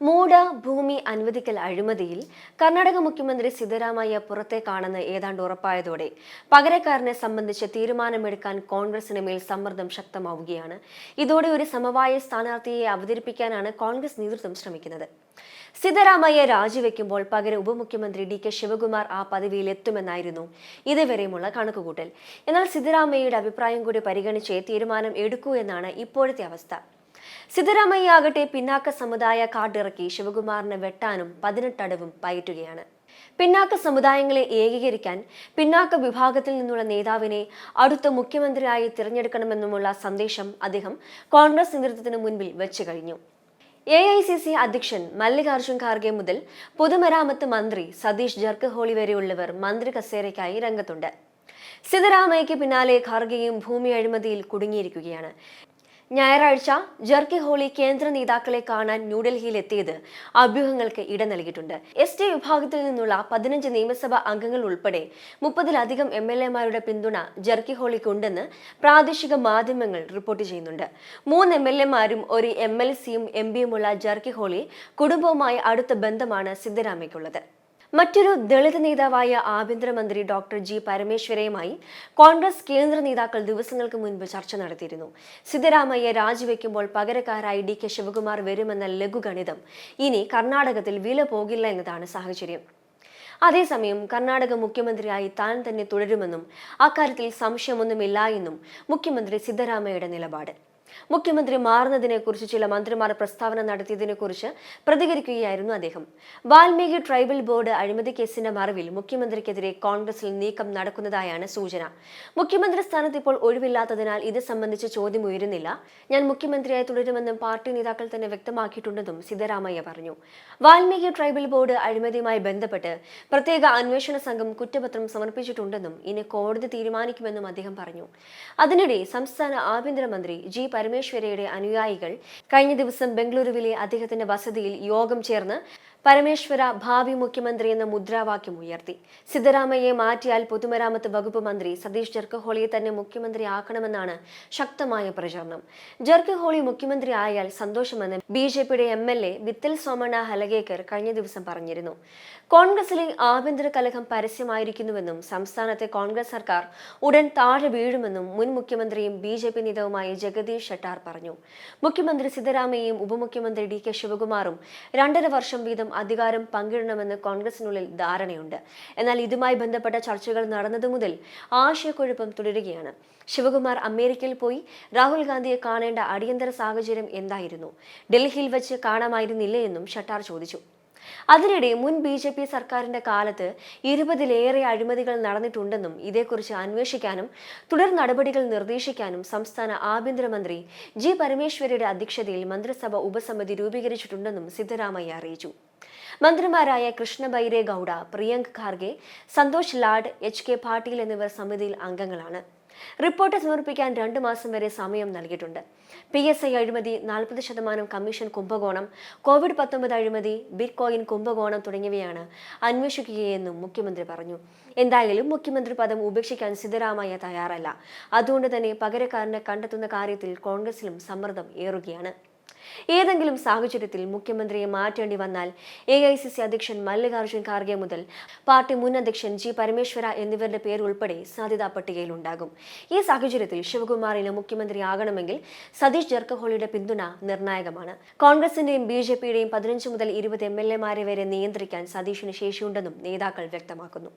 മൂട ഭൂമി അനുവദിക്കൽ അഴിമതിയിൽ കർണാടക മുഖ്യമന്ത്രി സിദ്ധരാമയ്യ പുറത്തേക്കാണെന്ന് ഏതാണ്ട് ഉറപ്പായതോടെ പകരക്കാരനെ സംബന്ധിച്ച് തീരുമാനമെടുക്കാൻ കോൺഗ്രസിന് മേൽ സമ്മർദ്ദം ശക്തമാവുകയാണ്. ഇതോടെ ഒരു സമവായ സ്ഥാനാർത്ഥിയെ അവതരിപ്പിക്കാനാണ് കോൺഗ്രസ് നേതൃത്വം ശ്രമിക്കുന്നത്. സിദ്ധരാമയ്യ രാജിവെക്കുമ്പോൾ പകരം ഉപമുഖ്യമന്ത്രി ഡി കെ ശിവകുമാർ ആ പദവിയിൽ എത്തുമെന്നായിരുന്നു ഇതുവരെയുമുള്ള കണക്കുകൂട്ടൽ. എന്നാൽ സിദ്ധരാമയ്യയുടെ അഭിപ്രായം കൂടി പരിഗണിച്ചേ തീരുമാനം എടുക്കൂ എന്നാണ് ഇപ്പോഴത്തെ അവസ്ഥ. സിദ്ധരാമയ്യ ആകട്ടെ പിന്നാക്ക സമുദായ കാർഡിറക്കി ശിവകുമാറിനെ വെട്ടാനും പതിനെട്ടടവും പയറ്റുകയാണ്. പിന്നാക്ക സമുദായങ്ങളെ ഏകീകരിക്കാൻ പിന്നാക്ക വിഭാഗത്തിൽ നിന്നുള്ള നേതാവിനെ അടുത്ത മുഖ്യമന്ത്രിയായി തിരഞ്ഞെടുക്കണമെന്നുമുള്ള സന്ദേശം അദ്ദേഹം കോൺഗ്രസ് നേതൃത്വത്തിന് മുൻപിൽ വെച്ചു കഴിഞ്ഞു. എ ഐ സി സി അധ്യക്ഷൻ മല്ലികാർജുൻ ഖാർഗെ മുതൽ പൊതുമരാമത്ത് മന്ത്രി സതീഷ് ജർക്കഹോളി വരെയുള്ളവർ മന്ത്രി കസേരയ്ക്കായി രംഗത്തുണ്ട്. സിദ്ധരാമയ്യയ്ക്ക് പിന്നാലെ ഖാർഗെയും ഭൂമി അഴിമതിയിൽ കുടുങ്ങിയിരിക്കുകയാണ്. ഞായറാഴ്ച ജർക്കി ഹോളി കേന്ദ്ര നേതാക്കളെ കാണാൻ ന്യൂഡൽഹിയിൽ എത്തിയത് അഭ്യൂഹങ്ങൾക്ക് ഇട നൽകിയിട്ടുണ്ട്. എസ് ടി വിഭാഗത്തിൽ നിന്നുള്ള പതിനഞ്ച് നിയമസഭാ അംഗങ്ങൾ ഉൾപ്പെടെ മുപ്പതിലധികം എം എൽ എമാരുടെ പിന്തുണ ജർക്കി ഹോളിക്കുണ്ടെന്ന് പ്രാദേശിക മാധ്യമങ്ങൾ റിപ്പോർട്ട് ചെയ്യുന്നുണ്ട്. മൂന്ന് എം എൽ എമാരും ഒരു എം എൽ സിയും എം പിയുമുള്ള ജർക്കി ഹോളി കുടുംബവുമായി അടുത്ത ബന്ധമാണ് സിദ്ധരാമയ്ക്കുള്ളത്. മറ്റൊരു ദളിത് നേതാവായ ആഭ്യന്തരമന്ത്രി ഡോക്ടർ ജി പരമേശ്വരയുമായി കോൺഗ്രസ് കേന്ദ്ര നേതാക്കൾ ദിവസങ്ങൾക്ക് മുൻപ് ചർച്ച നടത്തിയിരുന്നു. സിദ്ധരാമയ്യ രാജിവെക്കുമ്പോൾ പകരക്കാരായി ഡി കെ ശിവകുമാർ വരുമെന്ന ലഘുഗണിതം. ഇനി കർണാടകത്തിൽ വില പോകില്ല എന്നതാണ് സാഹചര്യം. അതേസമയം കർണാടക മുഖ്യമന്ത്രിയായി താൻ തന്നെ തുടരുമെന്നും അക്കാര്യത്തിൽ സംശയമൊന്നുമില്ല എന്നും മുഖ്യമന്ത്രി സിദ്ധരാമയ്യയുടെ നിലപാട്. മുഖ്യമന്ത്രി മാറുന്നതിനെക്കുറിച്ച് ചില മന്ത്രിമാർ പ്രസ്താവന നടത്തിയതിനെക്കുറിച്ച് പ്രതികരിക്കുകയായിരുന്നു അദ്ദേഹം. വാൽമീകി ട്രൈബൽ ബോർഡ് അഴിമതി കേസിന്റെ മറവിൽ മുഖ്യമന്ത്രിക്കെതിരെ കോൺഗ്രസിൽ നീക്കം നടക്കുന്നതായാണ് സൂചന. മുഖ്യമന്ത്രി സ്ഥാനത്ത് ഇപ്പോൾ ഒഴിവില്ലാത്തതിനാൽ ഇത് സംബന്ധിച്ച് ചോദ്യം ഉയരുന്നില്ല. ഞാൻ മുഖ്യമന്ത്രിയായി തുടരുമെന്നും പാർട്ടി നേതാക്കൾ തന്നെ വ്യക്തമാക്കിയിട്ടുണ്ടെന്നും സിദ്ധരാമയ്യ പറഞ്ഞു. വാൽമീകി ട്രൈബൽ ബോർഡ് അഴിമതിയുമായി ബന്ധപ്പെട്ട് പ്രത്യേക അന്വേഷണ സംഘം കുറ്റപത്രം സമർപ്പിച്ചിട്ടുണ്ടെന്നും ഇനി കോടതി തീരുമാനിക്കുമെന്നും അദ്ദേഹം പറഞ്ഞു. അതിനിടെ സംസ്ഥാന ആഭ്യന്തരമന്ത്രി ജി. പരമേശ്വരയുടെ അനുയായികൾ. കഴിഞ്ഞ ദിവസം ബംഗളൂരുവിലെ അദ്ദേഹത്തിന്റെ വസതിയിൽ യോഗം ചേർന്ന് പരമേശ്വര ഭാവി മുഖ്യമന്ത്രി എന്ന മുദ്രാവാക്യം ഉയർത്തി. സിദ്ധരാമയ്യെ മാറ്റിയാൽ പൊതുമരാമത്ത് വകുപ്പ് മന്ത്രി സതീഷ് ജർക്കഹോളിയെ തന്നെ മുഖ്യമന്ത്രി ആക്കണമെന്നാണ് ശക്തമായ പ്രചരണം. ജർക്കഹോളി മുഖ്യമന്ത്രി ആയാൽ സന്തോഷമെന്ന് ബി ജെ പിയുടെ M L A Vitthal Somanna Halgekar കഴിഞ്ഞ ദിവസം പറഞ്ഞിരുന്നു. കോൺഗ്രസിലെ ആഭ്യന്തര കലഹം പരസ്യമായിരിക്കുന്നുവെന്നും സംസ്ഥാനത്തെ കോൺഗ്രസ് സർക്കാർ ഉടൻ താഴെ വീഴുമെന്നും മുൻ മുഖ്യമന്ത്രിയും ബി ജെ പി നേതാവുമായ ജഗദീഷ് ഷട്ടാർ പറഞ്ഞു. മുഖ്യമന്ത്രി സിദ്ധരാമയ്യയും ഉപമുഖ്യമന്ത്രി ഡി കെ ശിവകുമാറും രണ്ടര വർഷം വീതം അധികാരം പങ്കിടണമെന്ന് കോൺഗ്രസിനുള്ളിൽ ധാരണയുണ്ട്. എന്നാൽ ഇതുമായി ബന്ധപ്പെട്ട ചർച്ചകൾ നടന്നതു മുതൽ ആശയക്കുഴപ്പം തുടരുകയാണ്. ശിവകുമാർ അമേരിക്കയിൽ പോയി രാഹുൽ ഗാന്ധിയെ കാണേണ്ട അടിയന്തര സാഹചര്യം എന്തായിരുന്നു? ഡൽഹിയിൽ വെച്ച് കാണാമായിരുന്നില്ലേ എന്നും ഷട്ടാർ ചോദിച്ചു. അതിനിടെ മുൻ ബി ജെ പി സർക്കാരിന്റെ കാലത്ത് ഇരുപതിലേറെ അഴിമതികൾ നടന്നിട്ടുണ്ടെന്നും ഇതേക്കുറിച്ച് അന്വേഷിക്കാനും തുടർ നടപടികൾ നിർദ്ദേശിക്കാനും സംസ്ഥാന ആഭ്യന്തരമന്ത്രി ജി പരമേശ്വരയുടെ അധ്യക്ഷതയിൽ മന്ത്രിസഭ ഉപസമിതി രൂപീകരിച്ചിട്ടുണ്ടെന്നും സിദ്ധരാമയ്യ അറിയിച്ചു. മന്ത്രിമാരായ കൃഷ്ണ ബൈരേ ഗൌഡ പ്രിയങ്ക് ഖാർഗെ സന്തോഷ് ലാഡ് എച്ച് കെ പാട്ടീൽ എന്നിവർ സമിതിയിൽ അംഗങ്ങളാണ്. റിപ്പോർട്ട് സമർപ്പിക്കാൻ രണ്ടു മാസം വരെ സമയം നൽകിയിട്ടുണ്ട്. പി എസ് ഐ അഴിമതി നാൽപ്പത് ശതമാനം കമ്മീഷൻ കുംഭകോണം കോവിഡ് പത്തൊമ്പത് അഴിമതി ബിറ്റ് കോയിൻ കുംഭകോണം തുടങ്ങിയവയാണ് അന്വേഷിക്കുകയെന്നും മുഖ്യമന്ത്രി പറഞ്ഞു. എന്തായാലും മുഖ്യമന്ത്രി പദം ഉപേക്ഷിക്കാൻ സിദ്ധരാമയ്യ തയ്യാറല്ല. അതുകൊണ്ട് തന്നെ പകരക്കാരനെ കണ്ടെത്തുന്ന കാര്യത്തിൽ കോൺഗ്രസിലും സമ്മർദ്ദം ഏറുകയാണ്. ഏതെങ്കിലും സാഹചര്യത്തിൽ മുഖ്യമന്ത്രിയെ മാറ്റേണ്ടി വന്നാൽ എ ഐ സി സി അധ്യക്ഷൻ മല്ലികാർജുൻ ഖാർഗെ മുതൽ പാർട്ടി മുൻ അധ്യക്ഷൻ ജി പരമേശ്വര എന്നിവരുടെ പേരുൾപ്പെടെ സാധ്യതാ പട്ടികയിലുണ്ടാകും. ഈ സാഹചര്യത്തിൽ ശിവകുമാറിന് മുഖ്യമന്ത്രിയാകണമെങ്കിൽ സതീഷ് ജർക്കഹോളിയുടെ പിന്തുണ നിർണായകമാണ്. കോൺഗ്രസിന്റെയും ബി ജെ പിയുടെയും പതിനഞ്ച് മുതൽ ഇരുപത് എം എൽ എമാരെ വരെ നിയന്ത്രിക്കാൻ സതീഷിന് ശേഷിയുണ്ടെന്നും നേതാക്കൾ വ്യക്തമാക്കുന്നു.